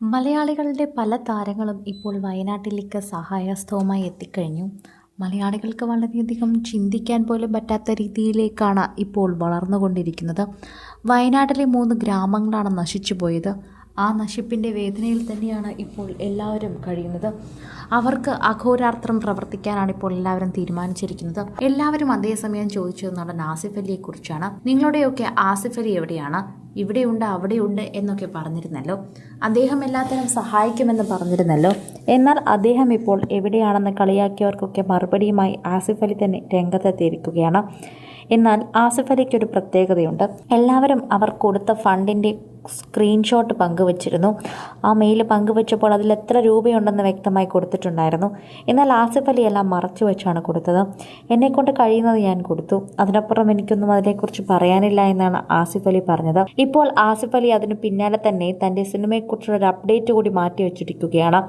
മലയാളികളുടെ പല താരങ്ങളും ഇപ്പോൾ വയനാട്ടിലേക്ക് സഹായഹസ്തവുമായി എത്തിക്കഴിഞ്ഞു. മലയാളികൾക്ക് വളരെയധികം ചിന്തിക്കാൻ പോലും പറ്റാത്ത രീതിയിലേക്കാണ് ഇപ്പോൾ വളർന്നുകൊണ്ടിരിക്കുന്നത്. വയനാട്ടിലെ മൂന്ന് ഗ്രാമങ്ങളാണ് നശിച്ചു പോയത് ആ നശിപ്പിന്റെ വേദനയിൽ തന്നെയാണ് ഇപ്പോൾ എല്ലാവരും കഴിയുന്നത്. അവർക്ക് അഘോരാർത്ഥം പ്രവർത്തിക്കാനാണ് ഇപ്പോൾ എല്ലാവരും തീരുമാനിച്ചിരിക്കുന്നത്. എല്ലാവരും അതേസമയം ചോദിച്ചത് നടൻ ആസിഫ് അലിയെക്കുറിച്ചാണ്. നിങ്ങളുടെയൊക്കെ ആസിഫ് അലി എവിടെയാണ്? ഇവിടെയുണ്ട് അവിടെയുണ്ട് എന്നൊക്കെ പറഞ്ഞിരുന്നല്ലോ. അദ്ദേഹം എല്ലാത്തിനും സഹായിക്കുമെന്ന് പറഞ്ഞിരുന്നല്ലോ. എന്നാൽ അദ്ദേഹം ഇപ്പോൾ എവിടെയാണെന്ന് കളിയാക്കിയവർക്കൊക്കെ മറുപടിയുമായി ആസിഫ് അലി തന്നെ രംഗത്തെത്തിയിരിക്കുകയാണ്. എന്നാൽ ആസിഫ് അലിക്കൊരു പ്രത്യേകതയുണ്ട്. എല്ലാവരും അവർ കൊടുത്ത ഫണ്ടിന്റെ സ്ക്രീൻഷോട്ട് പങ്കുവച്ചിരുന്നു. ആ മെയിൽ പങ്കുവച്ചപ്പോൾ അതിൽ എത്ര രൂപയുണ്ടെന്ന് വ്യക്തമായി കൊടുത്തിട്ടുണ്ടായിരുന്നു. എന്നാൽ ആസിഫ് അലി എല്ലാം മറച്ചു വെച്ചാണ് കൊടുത്തത്. എന്നെക്കൊണ്ട് കഴിയുന്നത് ഞാൻ കൊടുത്തു. അതിനപ്പുറം എനിക്കൊന്നും അതിനെക്കുറിച്ച് പറയാനില്ല എന്നാണ് ആസിഫ് അലി പറഞ്ഞത്. ഇപ്പോൾ ആസിഫ് അലി അതിന് പിന്നാലെ തന്നെ തന്റെ സിനിമയെക്കുറിച്ചുള്ള ഒരു അപ്ഡേറ്റ് കൂടി മാറ്റി വെച്ചിരിക്കുകയാണ്.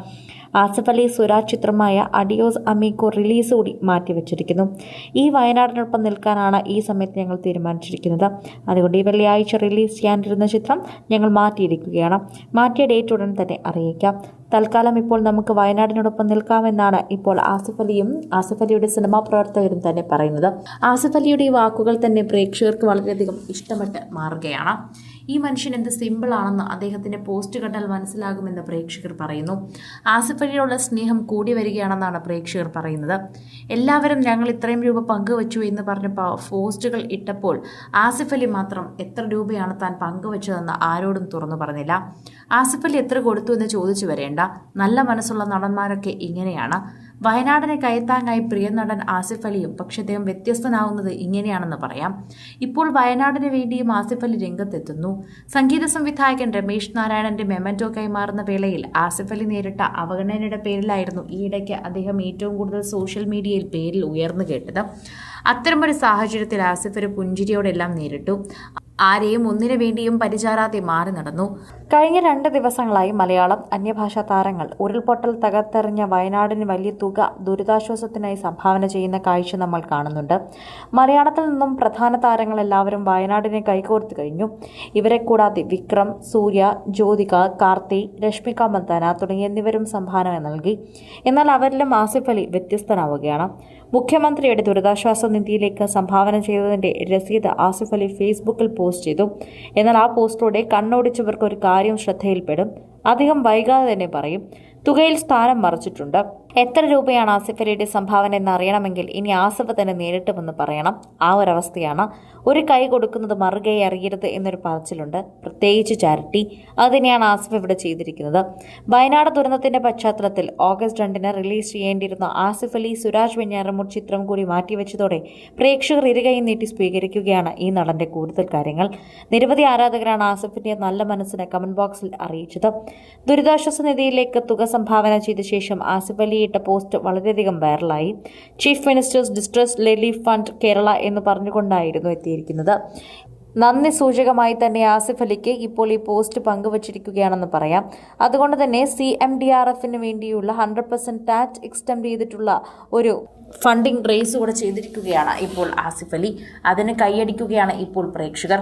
ആസിഫ് അലി സുരാജ് ചിത്രമായ അഡിയോസ് അമീക്കോ റിലീസ് കൂടി മാറ്റിവെച്ചിരിക്കുന്നു ഈ വയനാടിനൊപ്പം നിൽക്കാനാണ് ഈ സമയത്ത് ഞങ്ങൾ തീരുമാനിച്ചിരിക്കുന്നത്. അതുകൊണ്ട് ഈ വെള്ളിയാഴ്ച റിലീസ് ചെയ്യാനിരുന്ന ചിത്രം ഞങ്ങൾ മാറ്റിയിരിക്കുകയാണ്. മാറ്റിയ ഡേറ്റ് ഉടൻ തന്നെ അറിയിക്കാം. തൽക്കാലം ഇപ്പോൾ നമുക്ക് വയനാടിനോടൊപ്പം നിൽക്കാമെന്നാണ് ഇപ്പോൾ ആസിഫ് അലിയും ആസിഫ് അലിയുടെ സിനിമാ പ്രവർത്തകരും തന്നെ പറയുന്നത്. ആസിഫ് അലിയുടെ ഈ വാക്കുകൾ തന്നെ പ്രേക്ഷകർക്ക് വളരെയധികം ഇഷ്ടപ്പെട്ട് മാറുകയാണ്. ഈ മനുഷ്യൻ എന്ത് സിമ്പിൾ ആണെന്ന് അദ്ദേഹത്തിന്റെ പോസ്റ്റ് കണ്ടാൽ മനസ്സിലാകുമെന്ന് പ്രേക്ഷകർ പറയുന്നു. ആസിഫ് അലിയോടുള്ള സ്നേഹം കൂടി വരികയാണെന്നാണ് പ്രേക്ഷകർ പറയുന്നത്. എല്ലാവരും ഞങ്ങൾ ഇത്രയും രൂപ പങ്കുവച്ചു എന്ന് പറഞ്ഞ പോസ്റ്റുകൾ ഇട്ടപ്പോൾ ആസിഫ് അലി മാത്രം എത്ര രൂപയാണ് താൻ പങ്കുവച്ചതെന്ന് ആരോടും തുറന്നു പറഞ്ഞില്ല. ആസിഫ് അലി എത്ര കൊടുത്തു എന്ന് ചോദിച്ചു വരേണ്ട? നല്ല മനസ്സുള്ള നടന്മാരൊക്കെ ഇങ്ങനെയാണ്. വയനാടിനെ കയത്താങ്ങായി പ്രിയ നടൻ ആസിഫ് അലിയും പക്ഷെ അദ്ദേഹം വ്യത്യസ്തനാവുന്നത് ഇങ്ങനെയാണെന്ന് പറയാം. ഇപ്പോൾ വയനാടിന് വേണ്ടിയും ആസിഫ് അലി രംഗത്തെത്തുന്നു. സംഗീത സംവിധായകൻ രമേശ് നാരായണന്റെ മെമന്റോ കൈമാറുന്ന വേളയിൽ ആസിഫ് അലി നേരിട്ട അവഗണനയുടെ പേരിലായിരുന്നു ഈയിടയ്ക്ക് അദ്ദേഹം ഏറ്റവും കൂടുതൽ സോഷ്യൽ മീഡിയയിൽ പേരിൽ ഉയർന്നു കേട്ടത്. അത്തരമൊരു സാഹചര്യത്തിൽ ആസിഫ് ഒരു പുഞ്ചിരിയോടെല്ലാം നേരിട്ടു. ആരെയും ഒന്നിനു വേണ്ടിയും പരിചാരാതെ മാറി നടന്നു. കഴിഞ്ഞ രണ്ട് ദിവസങ്ങളായി മലയാളം അന്യഭാഷാ താരങ്ങൾ ഉരുൾപൊട്ടൽ തകർത്തെറിഞ്ഞ വയനാടിന് വലിയ തുക ദുരിതാശ്വാസത്തിനായി സംഭാവന ചെയ്യുന്ന കാഴ്ച നമ്മൾ കാണുന്നുണ്ട്. മലയാളത്തിൽ നിന്നും പ്രധാന താരങ്ങൾ എല്ലാവരും വയനാടിനെ കൈകോർത്തു കഴിഞ്ഞു. ഇവരെ കൂടാതെ വിക്രം സൂര്യ ജ്യോതിക കാർത്തി രശ്മിക മന്ദാന തുടങ്ങിയ എന്നിവരും സംഭാവന നൽകി. എന്നാൽ അവരിലും ആസിഫ് അലി വ്യത്യസ്തനാവുകയാണ്. മുഖ്യമന്ത്രിയുടെ ദുരിതാശ്വാസ നിധിയിലേക്ക് സംഭാവന ചെയ്തതിന്റെ രസീത് ആസിഫ് അലി ഫേസ്ബുക്കിൽ പോസ്റ്റ് ചെയ്തു. എന്നാൽ ആ പോസ്റ്റിലൂടെ കണ്ണോടിച്ചവർക്ക് ഒരു കാര്യം ശ്രദ്ധയിൽപ്പെടും. അധികം വൈകാതെ തന്നെ പറയും തുകയിൽ സ്ഥാനം മറിച്ചിട്ടുണ്ട്. എത്ര രൂപയാണ് ആസിഫ് അലിയുടെ സംഭാവന എന്ന് അറിയണമെങ്കിൽ ഇനി ആസിഫ് തന്നെ നേരിട്ട് വന്ന് പറയണം. ആ ഒരവസ്ഥയാണ്. ഒരു കൈ കൊടുക്കുന്നത് മറുകൈ അറിയരുത് എന്നൊരു പറച്ചിലുണ്ട്. പ്രത്യേകിച്ച് ചാരിറ്റി. അതിനെയാണ് ആസിഫ് ഇവിടെ ചെയ്തിരിക്കുന്നത്. വയനാട് ദുരന്തത്തിന്റെ പശ്ചാത്തലത്തിൽ ഓഗസ്റ്റ് രണ്ടിന് റിലീസ് ചെയ്യേണ്ടിയിരുന്ന ആസിഫ് അലി സുരാജ് വെഞ്ഞാറമൂട് ചിത്രം കൂടി മാറ്റിവെച്ചതോടെ പ്രേക്ഷകർ ഇരുകൈയും നീട്ടി സ്വീകരിക്കുകയാണ് ഈ നടന്റെ കൂടുതൽ കാര്യങ്ങൾ. നിരവധി ആരാധകരാണ് ആസിഫിന്റെ നല്ല മനസ്സിനെ കമന്റ് ബോക്സിൽ അറിയിച്ചത്. ദുരിതാശ്വാസ നിധിയിലേക്ക് തുക സംഭാവന ചെയ്ത ശേഷം ആസിഫ് അലി ഇട്ട പോസ്റ്റ് വളരെയധികം വൈറലായി. Chief ministers distress relief fund Kerala എന്ന് പറഞ്ഞുകൊണ്ടായിരുന്നു എത്തിയിരിക്കുന്നത്. നന്ദി സൂചകമായി തന്നെ ആസിഫ് അലിക്ക് ഇപ്പോൾ ഈ പോസ്റ്റ് പങ്കുവച്ചിരിക്കുകയാണെന്ന് പറയാം. അതുകൊണ്ട് തന്നെ സി എം ഡി ആർ എഫിന് വേണ്ടിയുള്ള ഹൺഡ്രഡ് പെർസെന്റ് ടാറ്റ് എക്സ്റ്റെൻഡ് ചെയ്തിട്ടുള്ള ഒരു ഫണ്ടിംഗ് റേസ് കൂടെ ചെയ്തിരിക്കുകയാണ് ഇപ്പോൾ ആസിഫ് അലി. അതിന് കൈയടിക്കുകയാണ് ഇപ്പോൾ പ്രേക്ഷകർ.